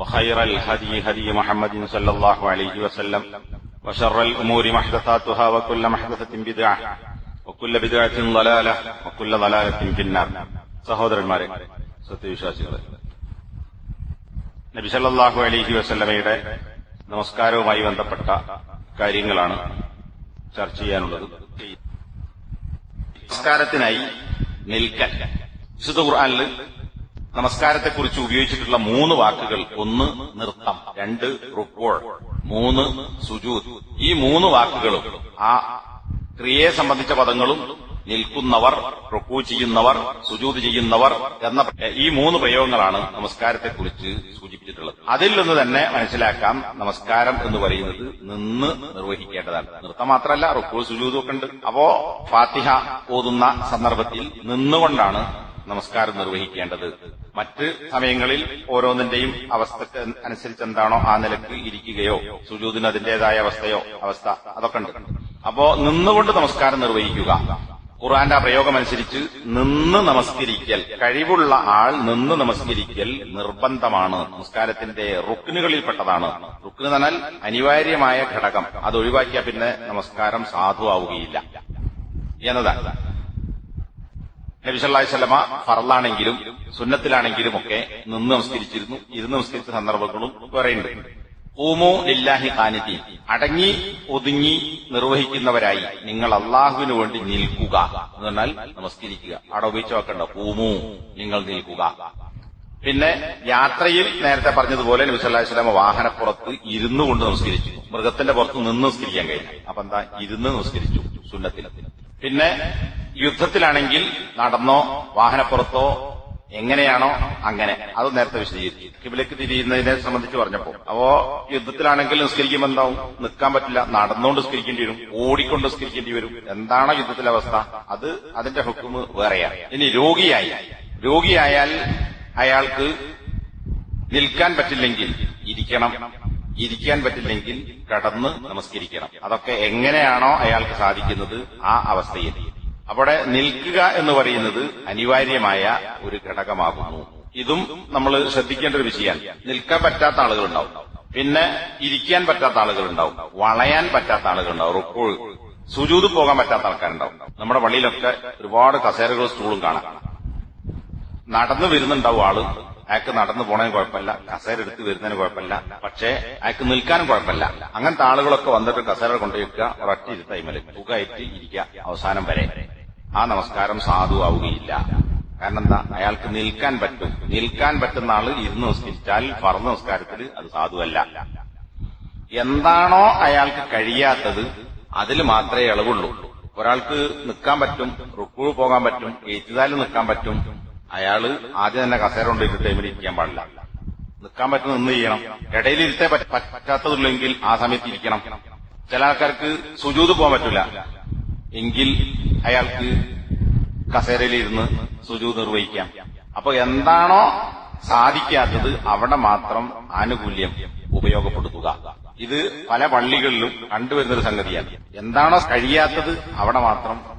وخير الهدي هدي محمد صلى الله عليه وسلم وشر الأمور محدثاتها وكل محدثة بدعة وكل بدعة ضلالة وكل ضلالة في النار സഹോദരന്മാരെ സത്യവിശ്വാസികളെ നബി സല്ലല്ലാഹു അലൈഹി വസല്ലമയുടെ നമസ്കാരവുമായി ബന്ധപ്പെട്ട കാര്യങ്ങളാണ് ചർച്ച ചെയ്യാനുള്ളത് നമസ്കാരത്തിനായി നിൽക്കൽ വിശുദ്ധ ഖുർആനിൽ നമസ്കാരത്തെക്കുറിച്ച് ഉപയോഗിച്ചിട്ടുള്ള മൂന്ന് വാക്കുകൾ ഒന്ന് നൃത്തം രണ്ട് റുക്കോൾ മൂന്ന് സുജൂത്. ഈ മൂന്ന് വാക്കുകളും ആ ക്രിയയെ സംബന്ധിച്ച പദങ്ങളും നിൽക്കുന്നവർ റുക്കു ചെയ്യുന്നവർ സുജൂത് ചെയ്യുന്നവർ എന്ന ഈ മൂന്ന് പ്രയോഗങ്ങളാണ് നമസ്കാരത്തെക്കുറിച്ച് സൂചിപ്പിച്ചിട്ടുള്ളത്. അതിൽ നിന്ന് തന്നെ മനസ്സിലാക്കാം നമസ്കാരം എന്ന് പറയുന്നത് നിന്ന് നിർവഹിക്കേണ്ടതാണ്. നൃത്തം മാത്രമല്ല റുക്കു സുജൂതും ഒക്കെ ഉണ്ട്. അപ്പോ ഫാത്തിഹ ഓതുന്ന സന്ദർഭത്തിൽ നിന്നുകൊണ്ടാണ് നമസ്കാരം നിർവഹിക്കേണ്ടത്. മറ്റ് സമയങ്ങളിൽ ഓരോന്നിന്റെയും അവസ്ഥക്ക് അനുസരിച്ച് എന്താണോ ആ നിലയ്ക്ക് ഇരിക്കുകയോ സുജൂദിന് അതിന്റേതായ അവസ്ഥയോ അവസ്ഥ അതൊക്കെ ഉണ്ട്. അപ്പോ നിന്നുകൊണ്ട് നമസ്കാരം നിർവഹിക്കുക. ഖുർആന്റെ ആ പ്രയോഗമനുസരിച്ച് നിന്ന് നമസ്കരിക്കൽ കഴിവുള്ള ആൾ നിന്ന് നമസ്കരിക്കൽ നിർബന്ധമാണ്. നമസ്കാരത്തിന്റെ റുക്കിനുകളിൽപ്പെട്ടതാണ് റുക്കിന് എന്നാൽ അനിവാര്യമായ ഘടകം. അത് ഒഴിവാക്കിയാൽ പിന്നെ നമസ്കാരം സാധുവാവുകയില്ല. എന്നതാണ്. നബിസല്ലാഹി സ്വലമ ഫറലാണെങ്കിലും സുന്നത്തിലാണെങ്കിലും ഒക്കെ നിന്ന് നമസ്കരിച്ചിരുന്നു. ഇരുന്ന് നമസ്കരിച്ച സന്ദർഭങ്ങളും വേറെയുണ്ട് ഊമോ ലില്ലാഹി കാനിത്തി അടങ്ങി ഒതുങ്ങി നിർവഹിക്കുന്നവരായി നിങ്ങൾ അള്ളാഹുവിന് വേണ്ടി നിൽക്കുക എന്ന് പറഞ്ഞാൽ നമസ്കരിക്കുക. അവിടെ ഉപയോഗിച്ച് വെക്കണ്ട ഊമു നിങ്ങൾ നിൽക്കുക. പിന്നെ യാത്രയിൽ നേരത്തെ പറഞ്ഞതുപോലെ നബി വസല്ലം വാഹനപ്പുറത്ത് ഇരുന്നു കൊണ്ട് നമസ്കരിച്ചു. മൃഗത്തിന്റെ പുറത്ത് നിന്ന് നമസ്കരിക്കാൻ കഴിയില്ല അപ്പൊ എന്താ? ഇരുന്ന് നമസ്കരിച്ചു. സുന്നത്തിൽ. പിന്നെ യുദ്ധത്തിലാണെങ്കിൽ നടന്നോ വാഹനപ്പുറത്തോ എങ്ങനെയാണോ അങ്ങനെ. അത് നേരത്തെ വിശദീകരിച്ചു. കിബിലേക്ക് തിരിയുന്നതിനെ സംബന്ധിച്ച് പറഞ്ഞപ്പോ അപ്പോ യുദ്ധത്തിലാണെങ്കിൽ നിസ്കരിക്കുമ്പോൾ എന്താവും? നിൽക്കാൻ പറ്റില്ല. നടന്നുകൊണ്ട് നിസ്കരിക്കേണ്ടി വരും. ഓടിക്കൊണ്ട് നിസ്കരിക്കേണ്ടി വരും. എന്താണോ യുദ്ധത്തിലെ അവസ്ഥ? അത് അതിന്റെ ഹുക്കുമ് വേറെയാണ് ഇനി രോഗിയായി. രോഗിയായാൽ അയാൾക്ക് നിൽക്കാൻ പറ്റില്ലെങ്കിൽ ഇരിക്കണം. ഇരിക്കാൻ പറ്റില്ലെങ്കിൽ കടന്ന് നമസ്കരിക്കണം. അതൊക്കെ എങ്ങനെയാണോ അയാൾക്ക് സാധിക്കുന്നത് ആ അവസ്ഥയിൽ. അവിടെ നിൽക്കുക എന്ന് പറയുന്നത് അനിവാര്യമായ ഒരു ഘടകമാകുന്നു. ഇതും നമ്മൾ ശ്രദ്ധിക്കേണ്ട ഒരു വിഷയമാണ്. നിൽക്കാൻ പറ്റാത്ത ആളുകളുണ്ടാവും. പിന്നെ ഇരിക്കാൻ പറ്റാത്ത ആളുകളുണ്ടാവും. വളയാൻ പറ്റാത്ത ആളുകളുണ്ടാവും. റുക്കോൾ സുജൂത് പോകാൻ പറ്റാത്ത ആൾക്കാരുണ്ടാവും. നമ്മുടെ വള്ളിയിലൊക്കെ ഒരുപാട് കസേരകളും സ്റ്റൂളും കാണാം. നടന്നു വരുന്നുണ്ടാവും ആൾ. അയാൾക്ക് നടന്നു പോണതിന് കുഴപ്പമില്ല. കസേര എടുത്ത് വരുന്നതിന് കുഴപ്പമില്ല. പക്ഷേ അയാൾക്ക് നിൽക്കാനും കുഴപ്പമില്ല. അങ്ങനത്തെ ആളുകളൊക്കെ വന്നിട്ട് കസേര കൊണ്ടുവയ്ക്കുക ഒരൊറ്റ ഇരുത്തൈമൽ സുഖമായിട്ട് ഇരിക്കുക. അവസാനം വരെ. ആ നമസ്കാരം സാധുവാവുകയില്ല കാരണം എന്താ അയാൾക്ക് നിൽക്കാൻ പറ്റും. നിൽക്കാൻ പറ്റുന്ന ആൾ ഇരുന്ന് നമസ്കരിച്ചാൽ പറഞ്ഞ നമസ്കാരത്തിൽ അത് സാധുവല്ല. എന്താണോ അയാൾക്ക് കഴിയാത്തത് അതിൽ മാത്രമേ ഇളവുള്ളൂ. ഒരാൾക്ക് നിൽക്കാൻ പറ്റും റുക്കൂ പോകാൻ പറ്റും ഏറ്റുതാലും നിൽക്കാൻ പറ്റും. അയാൾ ആദ്യം തന്നെ കസേര കൊണ്ടിട്ട് ടൈമിൽ ഇരിക്കാൻ പാടില്ല. നിൽക്കാൻ പറ്റുന്ന നിന്ന് ചെയ്യണം. ഇടയിൽ ഇരുത്തേ പറ്റാത്തതുള്ളെങ്കിൽ ആ സമയത്ത് ഇരിക്കണം. ചില ആൾക്കാർക്ക് സുജൂത് പോകാൻ പറ്റില്ല എങ്കിൽ അയാൾക്ക് കസേരയിലിരുന്ന് സുജൂത് നിർവഹിക്കാം. അപ്പൊ എന്താണോ സാധിക്കാത്തത് അവിടെ മാത്രം ആനുകൂല്യം ഉപയോഗപ്പെടുത്തുക. ഇത് പല പള്ളികളിലും കണ്ടുവരുന്നൊരു സംഗതിയാണ്. എന്താണോ കഴിയാത്തത് അവിടെ മാത്രം